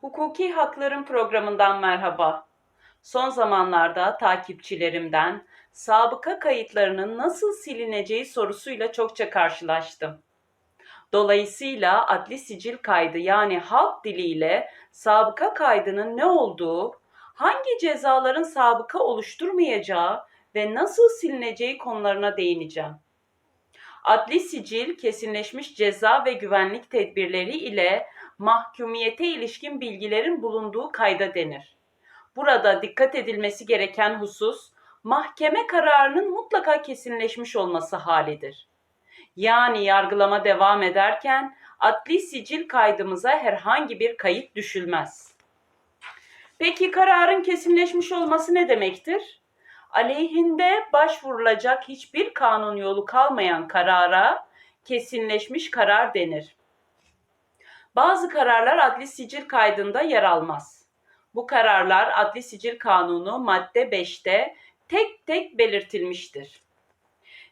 Hukuki Hakların programından merhaba. Son zamanlarda takipçilerimden sabıka kayıtlarının nasıl silineceği sorusuyla çokça karşılaştım. Dolayısıyla adli sicil kaydı yani halk diliyle sabıka kaydının ne olduğu, hangi cezaların sabıka oluşturmayacağı ve nasıl silineceği konularına değineceğim. Adli sicil kesinleşmiş ceza ve güvenlik tedbirleri ile mahkumiyete ilişkin bilgilerin bulunduğu kayda denir. Burada dikkat edilmesi gereken husus mahkeme kararının mutlaka kesinleşmiş olması halidir. Yani yargılama devam ederken adli sicil kaydımıza herhangi bir kayıt düşülmez. Peki kararın kesinleşmiş olması ne demektir? Aleyhinde başvurulacak hiçbir kanun yolu kalmayan karara kesinleşmiş karar denir. Bazı kararlar adli sicil kaydında yer almaz. Bu kararlar adli sicil kanunu madde 5'te tek tek belirtilmiştir.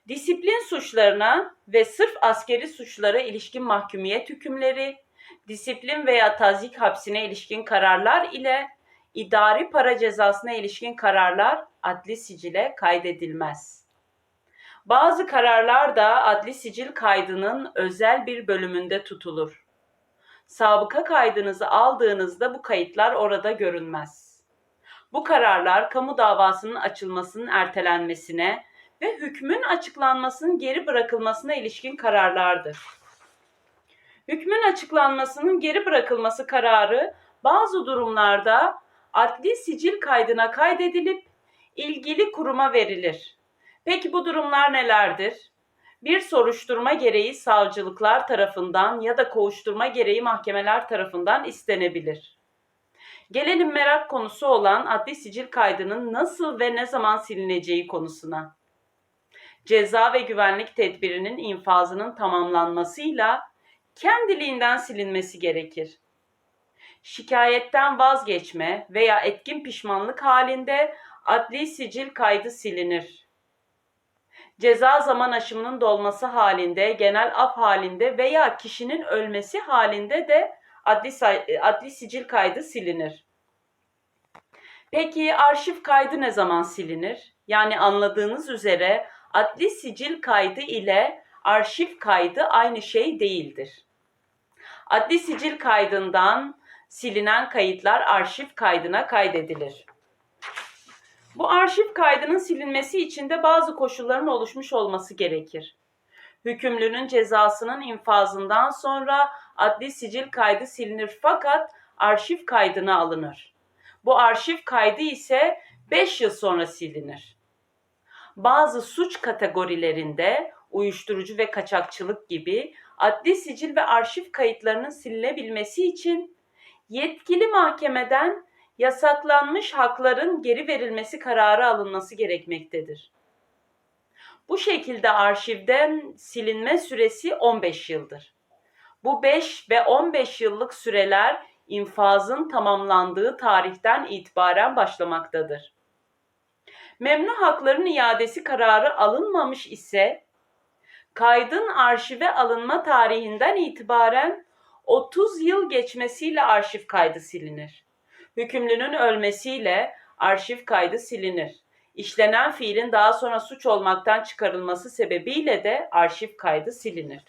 Disiplin suçlarına ve sırf askeri suçlara ilişkin mahkumiyet hükümleri, disiplin veya tazik hapsine ilişkin kararlar ile idari para cezasına ilişkin kararlar adli sicile kaydedilmez. Bazı kararlar da adli sicil kaydının özel bir bölümünde tutulur. Sabıka kaydınızı aldığınızda bu kayıtlar orada görünmez. Bu kararlar kamu davasının açılmasının ertelenmesine ve hükmün açıklanmasının geri bırakılmasına ilişkin kararlardır. Hükmün açıklanmasının geri bırakılması kararı bazı durumlarda adli sicil kaydına kaydedilip ilgili kuruma verilir. Peki bu durumlar nelerdir? Bir soruşturma gereği savcılıklar tarafından ya da kovuşturma gereği mahkemeler tarafından istenebilir. Gelelim merak konusu olan adli sicil kaydının nasıl ve ne zaman silineceği konusuna. Ceza ve güvenlik tedbirinin infazının tamamlanmasıyla kendiliğinden silinmesi gerekir şikayetten vazgeçme veya etkin pişmanlık halinde adli sicil kaydı silinir. Ceza zaman aşımının dolması halinde, genel af halinde veya kişinin ölmesi halinde de adli, adli sicil kaydı silinir. Peki arşiv kaydı ne zaman silinir? Yani anladığınız üzere adli sicil kaydı ile arşiv kaydı aynı şey değildir. Adli sicil kaydından silinen kayıtlar arşiv kaydına kaydedilir. Bu arşiv kaydının silinmesi için de bazı koşulların oluşmuş olması gerekir. Hükümlünün cezasının infazından sonra adli sicil kaydı silinir fakat arşiv kaydına alınır. Bu arşiv kaydı ise 5 yıl sonra silinir. Bazı suç kategorilerinde uyuşturucu ve kaçakçılık gibi adli sicil ve arşiv kayıtlarının silinebilmesi için yetkili mahkemeden yasaklanmış hakların geri verilmesi kararı alınması gerekmektedir. Bu şekilde arşivden silinme süresi 15 yıldır. Bu 5 ve 15 yıllık süreler infazın tamamlandığı tarihten itibaren başlamaktadır. Memnu hakların iadesi kararı alınmamış ise kaydın arşive alınma tarihinden itibaren 30 yıl geçmesiyle arşiv kaydı silinir. Hükümlünün ölmesiyle arşiv kaydı silinir. İşlenen fiilin daha sonra suç olmaktan çıkarılması sebebiyle de arşiv kaydı silinir.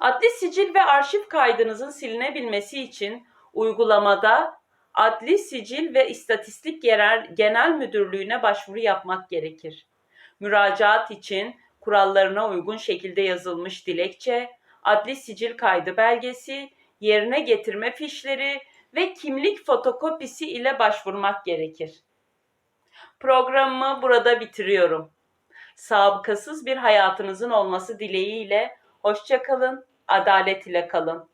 Adli sicil ve arşiv kaydınızın silinebilmesi için uygulamada Adli Sicil ve İstatistik Genel Müdürlüğü'ne başvuru yapmak gerekir. Müracaat için kurallarına uygun şekilde yazılmış dilekçe, adli sicil kaydı belgesi, yerine getirme fişleri ve kimlik fotokopisi ile başvurmak gerekir. Programımı burada bitiriyorum. Sabıkasız bir hayatınızın olması dileğiyle hoşçakalın, adalet ile kalın.